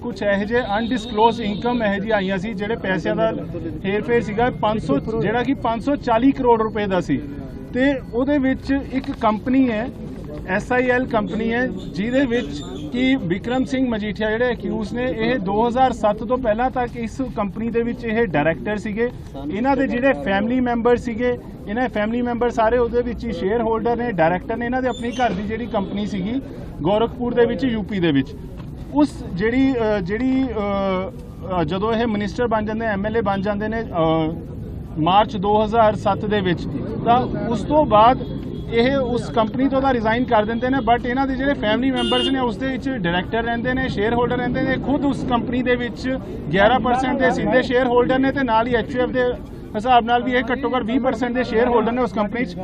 ਕੁਝ ਇਹੋ ਜਿਹੇ ਅਨਡਿਸਕਲੋਜ਼ ਇਨਕਮ ਇਹੋ ਜਿਹੀ ਆਈਆਂ ਸੀ ਜਿਹੜੇ ਪੈਸਿਆਂ ਦਾ ਹੇਰਫੇਰ ਸੀਗਾ 500 ਜਿਹੜਾ ਕਿ 540 ਕਰੋੜ ਰੁਪਏ ਦਾ ਸੀ। ਤੇ ਉਹਦੇ ਵਿੱਚ ਇੱਕ ਕੰਪਨੀ ਹੈ SIL ਕੰਪਨੀ ਹੈ, ਜਿਹਦੇ ਵਿੱਚ ਕਿ ਵਿਕਰਮ ਸਿੰਘ ਮਜੀਠੀਆ ਜਿਹੜੇ ਅਕਿਊਜ਼ ਨੇ, ਇਹ 2007 ਤੋਂ ਪਹਿਲਾਂ ਤੱਕ ਇਸ ਕੰਪਨੀ ਦੇ ਵਿੱਚ ਇਹ ਡਾਇਰੈਕਟਰ ਸੀਗੇ। ਇਹਨਾਂ ਦੇ ਜਿਹੜੇ ਫੈਮਿਲੀ ਮੈਂਬਰ ਸੀਗੇ, ਇਹਨਾਂ ਦੇ ਫੈਮਿਲੀ ਮੈਂਬਰ ਸਾਰੇ ਉਹਦੇ ਵਿੱਚ ਹੀ ਸ਼ੇਅਰ ਹੋਲਡਰ ਨੇ ਡਾਇਰੈਕਟਰ ਨੇ, ਇਹਨਾਂ ਦੇ ਆਪਣੀ ਘਰ ਦੀ ਜਿਹੜੀ ਕੰਪਨੀ ਸੀਗੀ, ਗੋਰਖਪੁਰ ਦੇ ਵਿੱਚ ਯੂਪੀ ਦੇ ਵਿੱਚ। ਉਸ ਜਿਹੜੀ ਜਿਹੜੀ ਜਦੋਂ ਇਹ ਮਿਨਿਸਟਰ ਬਣ ਜਾਂਦੇ ਐਮਐਲਏ ਬਣ ਜਾਂਦੇ ਨੇ ਅ, ਮਾਰਚ 2007 ਦੇ ਵਿੱਚ ਤਾਂ ਉਸ ਤੋਂ ਬਾਅਦ ਇਹ ਉਸ ਕੰਪਨੀ ਤੋਂ ਤਾਂ ਰਿਜ਼ਾਈਨ ਕਰ ਦਿੰਦੇ ਨੇ ਬਟ ਇਹਨਾਂ ਦੇ ਜਿਹੜੇ ਫੈਮਿਲੀ ਮੈਂਬਰਸ ਨੇ ਉਸ ਦੇ ਵਿੱਚ ਡਾਇਰੈਕਟਰ ਰਹਿੰਦੇ ਨੇ ਸ਼ੇਅਰ ਹੋਲਡਰ ਰਹਿੰਦੇ ਨੇ ਖੁਦ ਉਸ ਕੰਪਨੀ ਦੇ ਵਿੱਚ 11% ਦੇ ਸਿੱਧੇ ਸ਼ੇਅਰ ਹੋਲਡਰ ਨੇ ਤੇ ਨਾਲ ਹੀ ਐਚਯੂਐਫ ਦੇ ਹਿਸਾਬ ਨਾਲ ਵੀ ਇਹ ਘੱਟੋ ਘੱਟ 20% ਦੇ ਸ਼ੇਅਰ ਹੋਲਡਰ ਨੇ ਉਸ ਕੰਪਨੀ 'ਚ।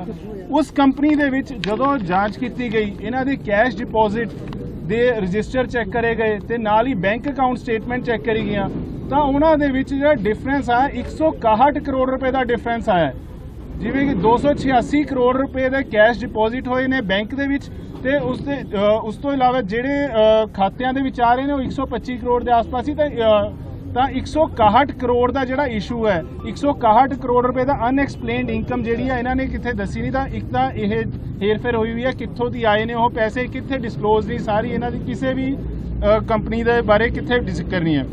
ਉਸ ਕੰਪਨੀ ਦੇ ਵਿੱਚ ਜਦੋਂ ਜਾਂਚ ਕੀਤੀ ਗਈ ਇਹਨਾਂ ਦੀ ਕੈਸ਼ ਡਿਪੋਜ਼ਿਟ ਦੇ ਰਜਿਸਟਰ ਚੈੱਕ ਕਰੇ ਗਏ ਤੇ ਨਾਲ ਹੀ ਬੈਂਕ ਅਕਾਊਂਟ ਸਟੇਟਮੈਂਟ ਚੈੱਕ ਕਰੀ ਗਈਆਂ। ਤਾਂ ਉਹਨਾਂ ਦੇ ਵਿੱਚ ਜਿਹੜਾ ਡਿਫਰੈਂਸ ਆਇਆ 161 ਕਰੋੜ ਰੁਪਏ ਦਾ ਡਿਫਰੈਂਸ ਆਇਆ। ਜਿਵੇਂ ਕਿ 286 ਕਰੋੜ ਰੁਪਏ ਦੇ ਕੈਸ਼ ਡਿਪੋਜ਼ਿਟ ਹੋਏ ਨੇ ਬੈਂਕ ਦੇ ਵਿੱਚ ਤੇ ਉਸ ਦੇ ਉਸ ਤੋਂ ਇਲਾਵਾ ਜਿਹੜੇ ਖਾਤਿਆਂ ਦੇ ਵਿੱਚ ਆ ਰਹੇ ਨੇ ਉਹ 125 ਕਰੋੜ ਦੇ ਆਸ-ਪਾਸ ਹੀ ਤਾਂ ਤਾਂ 161 ਕਰੋੜ ਦਾ ਜਿਹੜਾ ਇਸ਼ੂ ਹੈ 161 ਕਰੋੜ ਰੁਪਏ ਦਾ ਅਨਐਕਸਪਲੇਨਡ ਇਨਕਮ ਜਿਹੜੀ ਹੈ ਇਹਨਾਂ ਨੇ ਕਿੱਥੇ ਦੱਸੀ ਨਹੀਂ ਤਾਂ ਇੱਕ ਤਾਂ ਇਹ ਹੇਰਫੇਰ ਹੋਈ ਹੋਈ ਹੈ, ਕਿੱਥੋਂ ਦੀ ਆਏ ਨੇ ਉਹ ਪੈਸੇ ਕਿੱਥੇ ਡਿਸਕਲੋਜ਼ ਨਹੀਂ ਸਾਰੀ ਇਹਨਾਂ ਦੀ ਕਿਸੇ ਵੀ ਕੰਪਨੀ ਦੇ ਬਾਰੇ ਕਿੱਥੇ ਜ਼ਿਕਰ ਨਹੀਂ ਹੈ।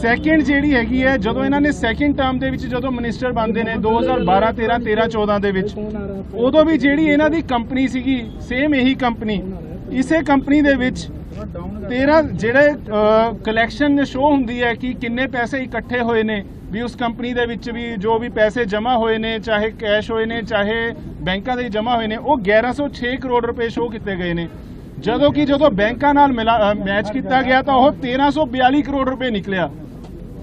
ਸੈਕਿੰਡ ਜਿਹੜੀ ਹੈਗੀ ਹੈ, ਜਦੋਂ ਇਹਨਾਂ ਨੇ ਸੈਕਿੰਡ ਟਰਮ ਦੇ ਵਿੱਚ ਜਦੋਂ ਮਿਨਿਸਟਰ ਬਣਦੇ ਨੇ 2012 13 13 14 ਦੇ ਵਿੱਚ, ਉਦੋਂ ਵੀ ਜਿਹੜੀ ਇਹਨਾਂ ਦੀ ਕੰਪਨੀ ਸੀਗੀ ਸੇਮ ਇਹੀ ਕੰਪਨੀ ਇਸੇ ਕੰਪਨੀ ਦੇ ਵਿੱਚ 13 ਜਿਹੜੇ ਕਲੈਕਸ਼ਨ ਸ਼ੋ ਹੁੰਦੀ ਹੈ ਕਿ ਕਿੰਨੇ ਪੈਸੇ ਇਕੱਠੇ ਹੋਏ ਨੇ, ਵੀ ਉਸ ਕੰਪਨੀ ਦੇ ਵਿੱਚ ਵੀ ਜੋ ਵੀ ਪੈਸੇ ਜਮ੍ਹਾਂ ਹੋਏ ਨੇ, ਚਾਹੇ ਕੈਸ਼ ਹੋਏ ਨੇ, ਚਾਹੇ ਬੈਂਕਾਂ ਦੇ ਜਮ੍ਹਾਂ ਹੋਏ ਨੇ, ਉਹ 1106 ਕਰੋੜ ਰੁਪਏ ਸ਼ੋ ਕੀਤੇ ਗਏ ਨੇ। ਜਦੋਂ ਕਿ ਜਦੋਂ ਬੈਂਕਾਂ ਨਾਲ ਮੈਚ ਕੀਤਾ ਗਿਆ ਤਾਂ ਉਹ 1342 ਕਰੋੜ ਰੁਪਏ ਨਿਕਲਿਆ।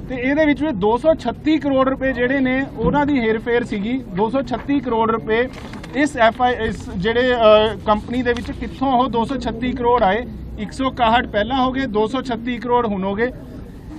ਤੇ ਇਹਦੇ ਵਿੱਚ ਵੀ 236 ਕਰੋੜ ਰੁਪਏ ਜਿਹੜੇ ਨੇ, ਉਹਨਾਂ ਦੀ ਹੇਰਫੇਰ ਸੀਗੀ। 236 ਕਰੋੜ ਰੁਪਏ ਇਸ ਐਫ ਆਈ ਇਸ ਜਿਹੜੇ ਕੰਪਨੀ ਦੇ ਵਿੱਚ ਕਿੱਥੋਂ ਉਹ 236 ਕਰੋੜ ਆਏ 161 ਪਹਿਲਾਂ ਹੋ ਗਏ 236 ਕਰੋੜ ਹੁਣ ਹੋ ਗਏ।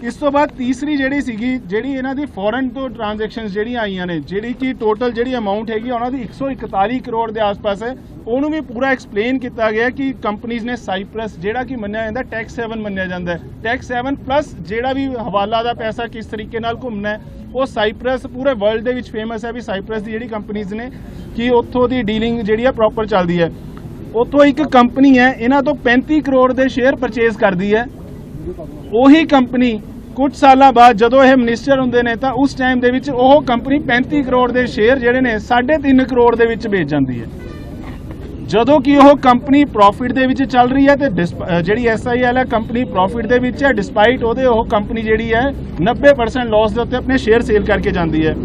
ਇਸ ਤੋਂ ਬਾਅਦ ਤੀਸਰੀ ਜਿਹੜੀ ਸੀਗੀ, ਜਿਹੜੀ ਇਹਨਾਂ ਦੀ ਫੋਰਨ ਤੋਂ ਟ੍ਰਾਂਜੈਕਸ਼ਨਸ ਜਿਹੜੀਆਂ ਆਈਆਂ ਨੇ, ਜਿਹੜੀ ਕਿ ਟੋਟਲ ਜਿਹੜੀ ਅਮਾਉਂਟ ਹੈਗੀ ਉਹਨਾਂ ਦੀ 141 ਕਰੋੜ ਦੇ ਆਸ-ਪਾਸ ਹੈ। ਉਹਨੂੰ ਵੀ ਪੂਰਾ ਐਕਸਪਲੇਨ ਕੀਤਾ ਗਿਆ ਕਿ ਕੰਪਨੀਆਂ ਨੇ ਸਾਈਪ੍ਰਸ ਜਿਹੜਾ ਕਿ ਮੰਨਿਆ ਜਾਂਦਾ ਟੈਕਸ 7 ਮੰਨਿਆ ਜਾਂਦਾ ਹੈ। ਟੈਕਸ 7 ਪਲੱਸ ਜਿਹੜਾ ਵੀ ਹਵਾਲਾ ਦਾ ਪੈਸਾ ਕਿਸ ਤਰੀਕੇ ਨਾਲ ਘੁੰਮਣਾ ਹੈ, ਉਹ ਸਾਈਪ੍ਰਸ ਪੂਰੇ ਵਰਲਡ ਦੇ ਵਿੱਚ ਫੇਮਸ ਹੈ ਵੀ ਸਾਈਪ੍ਰਸ ਦੀ ਜਿਹੜੀ ਕੰਪਨੀਆਂ ਨੇ ਕਿ ਉੱਥੋਂ ਦੀ ਡੀਲਿੰਗ ਜਿਹੜੀ ਹੈ ਪ੍ਰੋਪਰ ਚੱਲਦੀ ਹੈ। ਉੱਥੋਂ ਇੱਕ ਕੰਪਨੀ ਹੈ ਇਹਨਾਂ ਤੋਂ 35 ਕਰੋੜ ਦੇ ਸ਼ੇਅਰ ਪਰਚੇਸ ਕਰਦੀ ਹੈ। ਉਹੀ ਕੰਪਨੀ ਕੁਝ ਸਾਲਾਂ ਬਾਅਦ ਜਦੋਂ ਇਹ ਮਿਨਿਸਟਰ ਹੁੰਦੇ ਨੇ ਤਾਂ ਉਸ ਟਾਈਮ ਦੇ ਵਿੱਚ ਉਹ ਕੰਪਨੀ 35 ਕਰੋੜ ਦੇ ਸ਼ੇਅਰ ਜਿਹੜੇ ਨੇ 3.5 ਕਰੋੜ ਦੇ ਵਿੱਚ ਵੇਚ ਜਾਂਦੀ ਹੈ। ਜਦੋਂ ਕਿ ਉਹ ਕੰਪਨੀ ਪ੍ਰੋਫਿਟ ਦੇ ਵਿੱਚ ਚੱਲ ਰਹੀ ਹੈ ਤੇ ਡਿਸਪ- ਅ, ਜਿਹੜੀ ਐਸਆਈਐਲ ਹੈ ਕੰਪਨੀ ਪ੍ਰੋਫਿਟ ਦੇ ਵਿੱਚ ਹੈ ਡਿਸਪਾਈਟ ਉਹਦੇ ਉਹ ਕੰਪਨੀ ਜਿਹੜੀ ਹੈ 90% ਲਾਸ ਦੇ ਉੱਤੇ ਆਪਣੇ ਸ਼ੇਅਰ ਸੇਲ ਕਰਕੇ ਜਾਂਦੀ ਹੈ।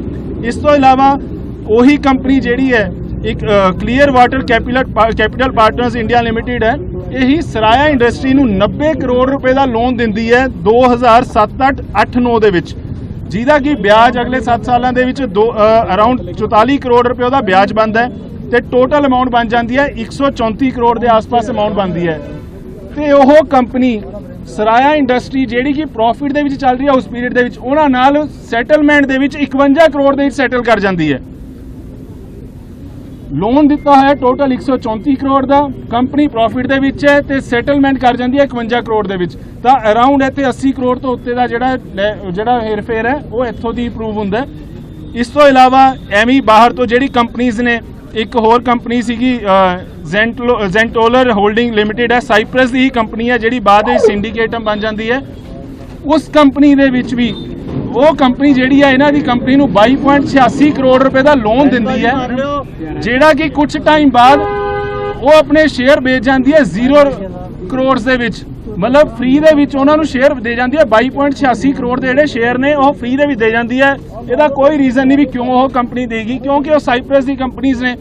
ਇਸ ਤੋਂ ਇਲਾਵਾ ਉਹੀ ਕੰਪਨੀ ਜਿਹੜੀ ਹੈ, ਇੱਕ clear water capital capital partners India limited ਹੈ, ਇਹੀ ਸਰਾਇਆ ਇੰਡਸਟਰੀ ਨੂੰ 90 ਕਰੋੜ ਰੁਪਏ ਦਾ ਲੋਨ ਦਿੰਦੀ ਹੈ 2007 8 9 ਦੇ ਵਿੱਚ। ਜਿਹਦਾ ਕਿ ਵਿਆਜ ਅਗਲੇ 7 ਸਾਲਾਂ ਦੇ ਵਿੱਚ ਅਰਾਊਂਡ 44 ਕਰੋੜ ਰੁਪਏ ਉਹਦਾ ਵਿਆਜ ਬਣਦਾ ਹੈ ਤੇ ਟੋਟਲ ਅਮਾਉਂਟ ਬਣ ਜਾਂਦੀ ਹੈ 134 ਕਰੋੜ ਦੇ ਆਸ-ਪਾਸ ਅਮਾਉਂਟ ਬਣਦੀ ਹੈ। ਤੇ ਉਹ ਕੰਪਨੀ ਸਰਾਇਆ ਇੰਡਸਟਰੀ ਜਿਹੜੀ ਕਿ ਪ੍ਰੋਫਿਟ ਦੇ ਵਿੱਚ ਚੱਲ ਰਹੀ ਹੈ ਉਸ ਪੀਰੀਅਡ ਦੇ ਵਿੱਚ, ਉਹਨਾਂ ਨਾਲ ਸੈਟਲਮੈਂਟ ਦੇ ਵਿੱਚ 51 ਕਰੋੜ ਦੇ ਵਿੱਚ ਸੈਟਲ ਕਰ ਜਾਂਦੀ ਹੈ। ਲੋਨ ਦਿੱਤਾ ਹੈ ਟੋਟਲ 134 ਕਰੋੜ ਦਾ ਕੰਪਨੀ ਪ੍ਰੋਫਿਟ ਦੇ ਵਿੱਚ ਹੈ ਤੇ ਸੈਟਲਮੈਂਟ ਕਰ ਜਾਂਦੀ ਹੈ 51 ਕਰੋੜ ਦੇ ਵਿੱਚ। ਤਾਂ ਅਰਾਊਂਡ ਇੱਥੇ 80 ਕਰੋੜ ਤੋਂ ਉੱਤੇ ਦਾ ਜਿਹੜਾ ਜਿਹੜਾ ਹੇਰਫੇਰ ਹੈ, ਉਹ ਇੱਥੋਂ ਦੀ ਪ੍ਰੂਵ ਹੁੰਦਾ ਇਸ ਤੋਂ ਇਲਾਵਾ ਐਵੇਂ ਬਾਹਰ ਤੋਂ ਜਿਹੜੀ ਕੰਪਨੀਆਂ ਨੇ, ਇੱਕ ਹੋਰ ਕੰਪਨੀ ਸੀਗੀ ਜ਼ੈਂਟੋਲਰ ਹੋਲਡਿੰਗ ਲਿਮਟਿਡ ਹੈ ਸਾਈਪ੍ਰਸ ਦੀ ਹੀ ਕੰਪਨੀ ਹੈ, ਜਿਹੜੀ ਬਾਅਦ ਵਿੱਚ ਸਿੰਡੀਕੇਟਮ ਬਣ ਜਾਂਦੀ ਹੈ। ਉਸ ਕੰਪਨੀ ਦੇ ਵਿੱਚ ਵੀ ਉਹ ਕੰਪਨੀ ਜਿਹੜੀ ਹੈ ਇਹਨਾਂ ਦੀ ਕੰਪਨੀ ਨੂੰ 22.86 ਕਰੋੜ ਰੁਪਏ ਦਾ ਲੋਨ ਦਿੰਦੀ ਹੈ। ਜਿਹੜਾ ਕਿ ਕੁਝ ਟਾਈਮ ਬਾਅਦ ਉਹ ਆਪਣੇ ਸ਼ੇਅਰ ਵੇਚ ਜਾਂਦੀ ਹੈ 0 ਕਰੋੜਸ ਦੇ ਵਿੱਚ। ਮਤਲਬ ਫ੍ਰੀ ਦੇ ਵਿੱਚ ਉਹਨਾਂ ਨੂੰ ਸ਼ੇਅਰ ਦੇ ਜਾਂਦੀ ਹੈ। 22.86 ਕਰੋੜ ਦੇ ਜਿਹੜੇ ਸ਼ੇਅਰ ਨੇ ਉਹ ਫ੍ਰੀ ਦੇ ਵਿੱਚ ਦੇ ਜਾਂਦੀ ਹੈ। ਇਹਦਾ ਕੋਈ ਰੀਜ਼ਨ ਨਹੀਂ ਵੀ ਕਿਉਂ ਉਹ ਕੰਪਨੀ ਦੇਗੀ ਕਿਉਂਕਿ ਉਹ ਸਾਈਪ੍ਰਸ ਦੀ ਕੰਪਨੀਆਂ ਨੇ।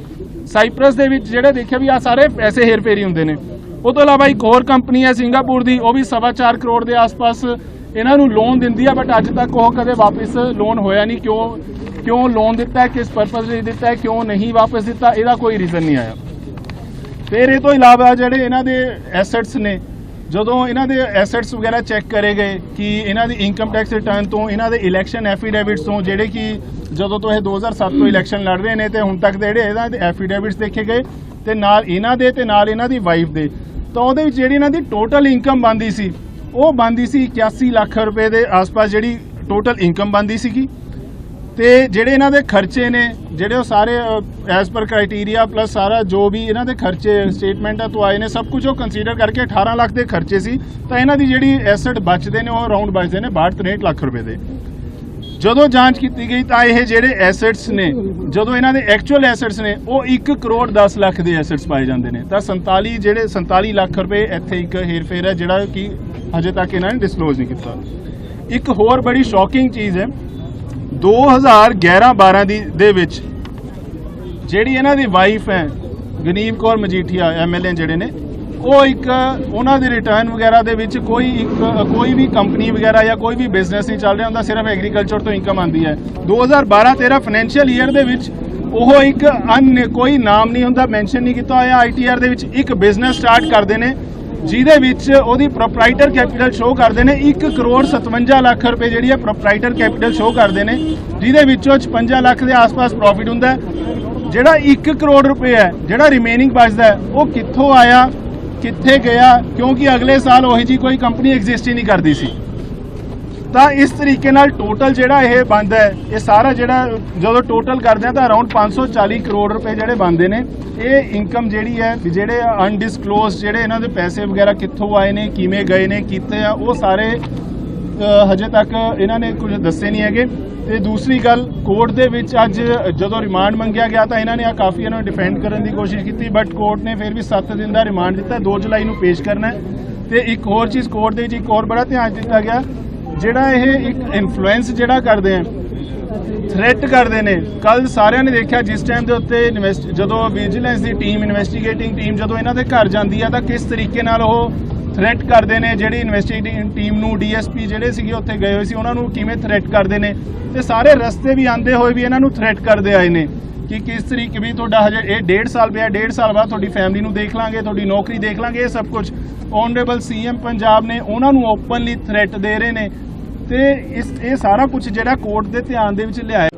ਸਾਈਪ੍ਰਸ ਦੇ ਵਿੱਚ ਜਿਹੜੇ ਦੇਖਿਆ ਵੀ ਆ ਸਾਰੇ ਪੈਸੇ ਹੇਰਫੇਰੀ ਹੁੰਦੇ ਨੇ। ਉਹ ਤੋਂ ਇਲਾਵਾ ਇੱਕ ਹੋਰ ਕੰਪਨੀ ਹੈ ਸਿੰਗਾਪੁਰ ਦੀ ਉਹ ਵੀ ਸਵਾ ਚਾਰ ਕਰੋੜ ਦੇ ਆਸ-ਪਾਸ ਇਹਨਾਂ ਨੂੰ ਲੋਨ ਦਿੰਦੀ ਆ ਬਟ ਅੱਜ ਤੱਕ ਉਹ ਕਦੇ ਵਾਪਸ ਲੋਨ ਹੋਇਆ ਨਹੀਂ। ਕਿਉਂ ਕਿਉਂ ਲੋਨ ਦਿੱਤਾ, ਕਿਸ ਪਰਪਸ ਲਈ ਦਿੱਤਾ, ਕਿਉਂ ਨਹੀਂ ਵਾਪਸ ਦਿੱਤਾ, ਇਹਦਾ ਕੋਈ ਰੀਜ਼ਨ ਨਹੀਂ ਆਇਆ। ਫਿਰ ਇਹ ਤੋਂ ਇਲਾਵਾ ਜਿਹੜੇ ਇਹਨਾਂ ਦੇ ਐਸੈਟਸ ਨੇ, ਜਦੋਂ ਇਹਨਾਂ ਦੇ ਐਸੈਟਸ ਵਗੈਰਾ ਚੈੱਕ ਕਰੇ ਗਏ ਕਿ ਇਹਨਾਂ ਦੀ ਇਨਕਮ ਟੈਕਸ ਰਿਟਰਨ ਤੋਂ, ਇਹਨਾਂ ਦੇ ਇਲੈਕਸ਼ਨ ਐਫੀਡੇਵਿਟਸ ਤੋਂ, ਜਿਹੜੇ ਕਿ ਜਦੋਂ ਤੋਂ ਇਹ 2007 ਤੋਂ ਇਲੈਕਸ਼ਨ ਲੜ ਰਹੇ ਨੇ ਤੇ ਹੁਣ ਤੱਕ ਦੇ ਜਿਹੜੇ ਇਹਨਾਂ ਦੇ ਐਫੀਡੇਵਿਟਸ ਦੇਖੇ ਗਏ, ਤੇ ਨਾਲ ਇਹਨਾਂ ਦੇ ਤੇ ਨਾਲ ਇਹਨਾਂ ਦੀ ਵਾਈਫ ਦੇ, ਤਾਂ ਉਹਦੇ ਵਿੱਚ ਜਿਹੜੀ ਇਹਨਾਂ ਦੀ ਟੋਟਲ ਇਨਕਮ ਬੰਦੀ ਸੀ ਉਹ ਬੰਦੀ ਸੀ 81 ਲੱਖ ਰੁਪਏ ਦੇ ਆਸ-ਪਾਸ ਜਿਹੜੀ ਟੋਟਲ ਇਨਕਮ ਬੰਦੀ ਸੀਗੀ। ਤੇ ਜਿਹੜੇ ਇਹਨਾਂ ਦੇ ਖਰਚੇ ਨੇ, ਜਿਹੜੇ ਉਹ ਸਾਰੇ ਐਸ ਪਰ ਕ੍ਰਾਈਟੇਰੀਆ ਪਲੱਸ ਸਾਰਾ ਜੋ ਵੀ ਇਹਨਾਂ ਦੇ ਖਰਚੇ ਸਟੇਟਮੈਂਟਾਂ ਤੋਂ ਆਏ ਨੇ, ਸਭ ਕੁਝ ਉਹ ਕੰਸੀਡਰ ਕਰਕੇ 18 ਲੱਖ ਦੇ ਖਰਚੇ ਸੀ। ਤਾਂ ਇਹਨਾਂ ਦੀ ਜਿਹੜੀ ਐਸੈਟ ਬਚਦੇ ਨੇ, ਉਹ ਅਰਾਊਂਡ ਬਚਦੇ ਨੇ 62 63 ਲੱਖ ਰੁਪਏ ਦੇ। ਜਦੋਂ ਜਾਂਚ ਕੀਤੀ ਗਈ ਤਾਂ ਇਹ ਜਿਹੜੇ ਐਸੈਟਸ ਨੇ, ਜਦੋਂ ਇਹਨਾਂ ਦੇ ਐਕਚੁਅਲ ਐਸੈਟਸ ਨੇ, ਉਹ 1 ਕਰੋੜ 10 ਲੱਖ ਦੇ ਐਸੈਟਸ ਪਾਏ ਜਾਂਦੇ ਨੇ। ਤਾਂ 47 ਜਿਹੜੇ 47 ਲੱਖ ਰੁਪਏ ਇੱਥੇ ਇੱਕ ਹੇਰਫੇਰ ਹੈ, ਜਿਹੜਾ ਕਿ ਹਜੇ ਤੱਕ ਇਹਨਾਂ ਨੇ ਡਿਸਕਲੋਜ਼ ਨਹੀਂ ਕੀਤਾ। ਇੱਕ ਹੋਰ ਬੜੀ ਸ਼ੌਕਿੰਗ ਚੀਜ਼ ਹੈ 2011-12 ਦੀ, ਦੇ ਵਿੱਚ ਜਿਹੜੀ ਇਹਨਾਂ ਦੀ ਵਾਈਫ ਹੈ, ਗਨੀਮ ਕੌਰ ਮਜੀਠੀਆ ਐਮਐਲਏ ਜਿਹੜੇ ਨੇ ਉਹ ਇੱਕ ਉਹਨਾਂ ਦੇ ਰਿਟਰਨ ਵਗੈਰਾ ਦੇ ਵਿੱਚ ਕੋਈ ਇੱਕ, ਕੋਈ ਵੀ ਕੰਪਨੀ ਵਗੈਰਾ ਜਾਂ ਕੋਈ ਵੀ ਬਿਜ਼ਨਸ ਨਹੀਂ ਚੱਲ ਰਿਹਾ ਹੁੰਦਾ, ਸਿਰਫ ਐਗਰੀਕਲਚਰ ਤੋਂ ਇਨਕਮ ਆਉਂਦੀ ਹੈ। 2012-13 ਫਾਈਨੈਂਸ਼ੀਅਲ ਈਅਰ ਦੇ ਵਿੱਚ ਉਹ ਇੱਕ ਅਨ, ਕੋਈ ਨਾਮ ਨਹੀਂ ਹੁੰਦਾ ਮੈਂਸ਼ਨ ਨਹੀਂ ਕੀਤਾ ਹੋਇਆ ਆਈਟੀਆਰ ਦੇ ਵਿੱਚ ਇੱਕ ਬਿਜ਼ਨਸ ਸਟਾਰਟ ਕਰਦੇ ਨੇ, ਜਿਹਦੇ ਵਿੱਚ ਉਹਦੀ ਪ੍ਰੋਪਰਾਈਟਰ ਕੈਪੀਟਲ ਸ਼ੋ ਕਰਦੇ ਨੇ 1 ਕਰੋੜ 57 ਲੱਖ ਰੁਪਏ ਜਿਹੜੀ ਹੈ ਪ੍ਰੋਪਰਾਈਟਰ ਕੈਪੀਟਲ ਸ਼ੋ ਕਰਦੇ ਨੇ, ਜਿਹਦੇ ਵਿੱਚੋਂ 56 ਲੱਖ ਦੇ ਆਸ-ਪਾਸ ਪ੍ਰੋਫਿਟ ਹੁੰਦਾ ਜਿਹੜਾ 1 ਕਰੋੜ ਰੁਪਏ ਹੈ, ਜਿਹੜਾ ਰਿਮੇਨਿੰਗ ਬਚਦਾ ਉਹ ਕਿੱਥੋਂ ਆਇਆ? ਕਿੱਥੇ ਗਿਆ, ਕਿਉਂਕਿ ਅਗਲੇ ਸਾਲ ਉਹ ਜੀ ਕੋਈ ਕੰਪਨੀ ਐਗਜ਼ਿਸਟ ਹੀ ਨਹੀਂ ਕਰਦੀ ਸੀ। ਤਾਂ ਇਸ ਤਰੀਕੇ ਨਾਲ ਟੋਟਲ ਜਿਹੜਾ ਇਹ ਬਣਦਾ ਹੈ, ਇਹ ਸਾਰਾ ਜਿਹੜਾ ਜਦੋਂ ਟੋਟਲ ਕਰਦੇ ਆ ਤਾਂ ਅਰਾਊਂਡ 540 ਕਰੋੜ ਰੁਪਏ ਜਿਹੜੇ ਬਣਦੇ ਨੇ, ਇਹ ਇਨਕਮ ਜਿਹੜੀ ਹੈ ਜਿਹੜੇ ਅਨਡਿਸਕਲੋਜ਼ ਜਿਹੜੇ ਇਹਨਾਂ ਦੇ ਪੈਸੇ ਵਗੈਰਾ ਕਿੱਥੋਂ ਆਏ ਨੇ, ਕਿਵੇਂ ਗਏ ਨੇ ਕੀਤੇ ਆ, ਉਹ ਸਾਰੇ ਹਜੇ ਤੱਕ ਇਹਨਾਂ ਨੇ ਕੁਝ ਦੱਸੇ ਨਹੀਂ ਹੈਗੇ। ਤੇ ਦੂਸਰੀ ਗੱਲ ਕੋਰਟ ਦੇ ਵਿੱਚ ਅੱਜ ਜਦੋਂ ਰਿਮਾਂਡ ਮੰਗਿਆ ਗਿਆ ਤਾਂ ਇਹਨਾਂ ਨੇ ਆ ਕਾਫੀ ਇਹਨਾਂ ਨੂੰ ਡਿਫੈਂਡ ਕਰਨ ਦੀ ਕੋਸ਼ਿਸ਼ ਕੀਤੀ ਬਟ ਕੋਰਟ ਨੇ ਫਿਰ ਵੀ 7 ਦਿਨ ਦਾ ਰਿਮਾਂਡ ਦਿੱਤਾ 2 ਜੁਲਾਈ ਨੂੰ ਪੇਸ਼ ਕਰਨਾ ਹੈ। ਤੇ ਇੱਕ ਹੋਰ ਚੀਜ਼ ਕੋਰਟ ਦੇ ਵਿੱਚ, ਇੱਕ ਹੋਰ ਬੜਾ ਧਿਆਨ ਦਿੱਤਾ ਗਿਆ, ਜਿਹੜਾ ਇਹ ਇੱਕ ਇਨਫਲੂਐਂਸ ਜਿਹੜਾ ਕਰਦੇ ਆ ਥ੍ਰੈਟ ਕਰਦੇ ਨੇ। ਕੱਲ ਸਾਰਿਆਂ ਨੇ ਦੇਖਿਆ, ਜਿਸ ਟਾਈਮ ਦੇ ਉੱਤੇ ਇਨਵੈਸਟ ਜਦੋਂ ਵਿਜੀਲੈਂਸ ਦੀ ਟੀਮ ਇਨਵੈਸਟੀਗੇਟਿੰਗ ਟੀਮ ਜਦੋਂ ਇਹਨਾਂ ਦੇ ਘਰ ਜਾਂਦੀ ਆ, ਤਾਂ ਕਿਸ ਤਰੀਕੇ ਨਾਲ ਉਹ ਥ੍ਰੈਟ ਕਰਦੇ ਨੇ, ਜਿਹੜੀ ਇਨਵੈਸਟੀਗੇਟਿੰਗ ਟੀਮ ਨੂੰ ਡੀਐਸਪੀ ਜਿਹੜੇ ਸੀਗੇ ਉੱਥੇ ਗਏ ਹੋਏ ਸੀ, ਉਹਨਾਂ ਨੂੰ ਕਿਵੇਂ ਥ੍ਰੈਟ ਕਰਦੇ ਨੇ? ਤੇ ਸਾਰੇ ਰਸਤੇ ਵੀ ਆਂਦੇ ਹੋਏ ਵੀ ਇਹਨਾਂ ਨੂੰ ਥ੍ਰੈਟ ਕਰਦੇ ਆਏ ਨੇ ਕਿ ਕਿਸ ਤਰੀਕੇ ਵੀ ਤੁਹਾਡਾ ਹਜੇ ਇਹ ਡੇਢ ਸਾਲ ਪਿਆ, ਡੇਢ ਸਾਲ ਬਾਅਦ ਤੁਹਾਡੀ ਫੈਮਲੀ ਨੂੰ ਦੇਖ ਲਾਂਗੇ, ਤੁਹਾਡੀ ਨੌਕਰੀ ਦੇਖ ਲਾਂਗੇ, ਇਹ ਸਭ ਕੁਝ ਆਨਰੇਬਲ ਸੀਐਮ ਪੰਜਾਬ ਨੇ ਉਹਨਾਂ ਨੂੰ ਓਪਨਲੀ ਥ੍ਰੈਟ ਦੇ ਰਹੇ ਨੇ। ਤੇ ਇਸ, ਇਹ ਸਾਰਾ ਕੁਝ ਜਿਹੜਾ ਕੋਰਟ ਦੇ ਧਿਆਨ ਦੇ ਵਿੱਚ ਲਿਆਇਆ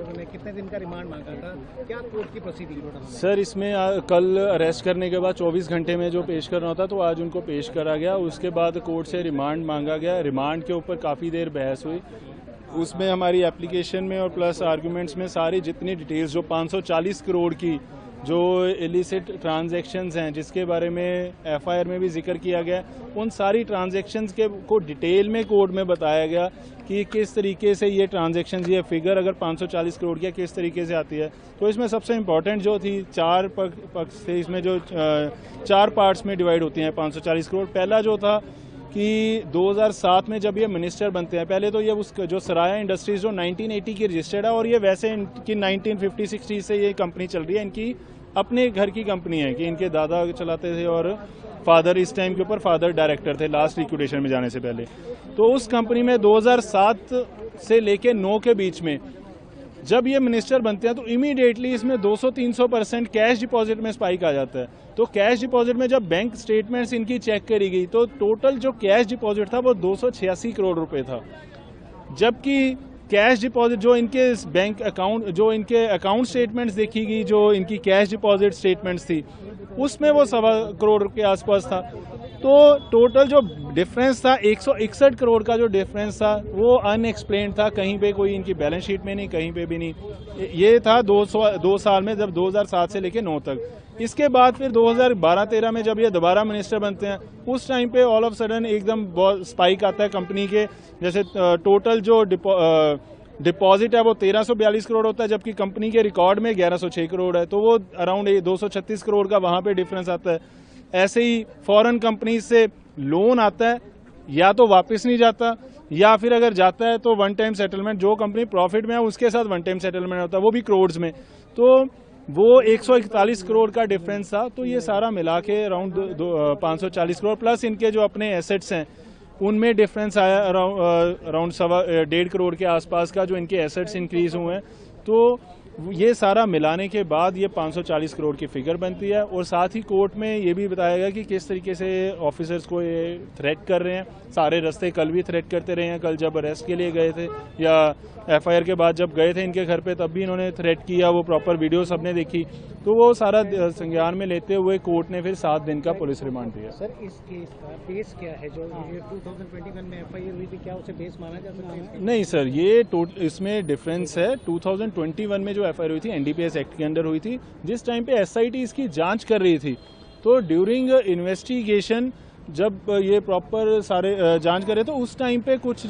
दिन का रिमांड मांगा था। क्या कोर्ट की प्रोसीडिंग सर इसमें आ, कल अरेस्ट करने के बाद 24 घंटे में जो पेश करना होता तो आज उनको पेश करा गया। उसके बाद कोर्ट से रिमांड मांगा गया। रिमांड के ऊपर काफ़ी देर बहस हुई। उसमें हमारी एप्लीकेशन में और प्लस आर्गुमेंट्स में सारी जितनी डिटेल्स जो 540 करोड़ की जो इलिसिट ट्रांजैक्शंस हैं, जिसके बारे में एफआईआर में भी ज़िक्र किया गया, उन सारी ट्रांजैक्शंस के को डिटेल में कोर्ट में बताया गया कि किस तरीके से ये ट्रांजैक्शंस ये फिगर अगर 540 करोड़ की किस तरीके से आती है। तो इसमें सबसे इंपॉर्टेंट जो थी, चार पक- पक्ष थे, इसमें जो चार पार्ट्स में डिवाइड होती हैं 540 करोड़ पहला जो था कि 2007 में जब ये मिनिस्टर बनते हैं, पहले तो ये उस जो सराया इंडस्ट्रीज़, जो 1980 की रजिस्टर्ड है, और ये वैसे इनकी 1950 60 से ये कंपनी चल रही है, इनकी अपने घर की कंपनी है कि इनके दादा चलाते थे और फादर इस टाइम के ऊपर फादर डायरेक्टर थे, लास्ट लिक्विडेशन में जाने से पहले। तो उस कंपनी में 2007 से लेके 9 के बीच में जब ये मिनिस्टर बनते हैं तो इमीडिएटली इसमें 200-300 परसेंट कैश डिपॉजिट में स्पाइक आ जाता है। तो कैश डिपॉजिट में जब बैंक स्टेटमेंट्स इनकी चेक करी गई तो टोटल जो कैश डिपॉजिट था, वो दो सौ छियासी करोड़ रुपए था। जबकि कैश डिपॉजिट जो इनके बैंक अकाउंट जो इनके अकाउंट स्टेटमेंट्स देखी गई, जो इनकी कैश डिपॉजिट स्टेटमेंट्स थी, उसमें वो सवा करोड़ के आसपास था। तो टोटल जो डिफरेंस था 161 करोड़ का जो डिफरेंस था, वो अनएक्सप्लेन था, कहीं पे कोई इनकी बैलेंस शीट में नहीं, कहीं पे भी नहीं। ये था दो दो साल में, जब 2007 से लेके 9 तक। इसके बाद फिर 2012-13 में जब ये दोबारा मिनिस्टर बनते हैं, उस टाइम पे ऑल ऑफ़ सडन एकदम स्पाइक आता है कंपनी के। जैसे टोटल जो डिपॉजिट है वो 1342 करोड़ होता है, जबकि कंपनी के रिकॉर्ड में 1106 करोड़ है। तो वो अराउंड 236 करोड़ का वहाँ पे डिफरेंस आता है। ऐसे ही फॉरेन कंपनीज़ से लोन आता है, या तो वापस नहीं जाता, या फिर अगर जाता है तो वन टाइम सेटलमेंट जो कंपनी प्रॉफिट में है, उसके साथ वन टाइम सेटलमेंट होता है, वो भी करोड़ में। तो वो 141 करोड़ का डिफरेंस था तो ये सारा मिला के अराउंड पाँच सौ चालीस करोड़ प्लस इनके जो अपने एसेट्स हैं, उनमें डिफरेंस आया अराउंड सवा डेढ़ करोड़ के आसपास का जो इनके एसेट्स इंक्रीज हुए हैं। तो ये सारा मिलाने के बाद ये 540 करोड़ की फिगर बनती है और साथ ही कोर्ट में ये भी बताया गया कि किस तरीके से ऑफिसर्स को ये थ्रेट कर रहे हैं। सारे रस्ते कल भी थ्रेट करते रहे हैं। कल जब अरेस्ट के लिए गए थे या एफआईआर के बाद जब गए थे इनके घर पे, तब भी इन्होंने थ्रेट किया। वो प्रॉपर वीडियो सबने देखी। तो वो सारा संज्ञान में लेते हुए कोर्ट ने फिर सात दिन का पुलिस रिमांड दिया। सर इस केस का बेस क्या है? जो ये 2021 में एफआईआर हुई थी क्या उसे बेस माना जा सकता है? नहीं सर ये इसमें डिफरेंस है। 2021 में जो एफआईआर हुई थी एनडीपीएस एक्ट के अंडर हुई थी जिस टाइम पे एसआईटी इसकी जाँच कर रही थी तो ड्यूरिंग इन्वेस्टिगेशन जब ये प्रॉपर सारे जाँच करे तो उस टाइम पे कुछ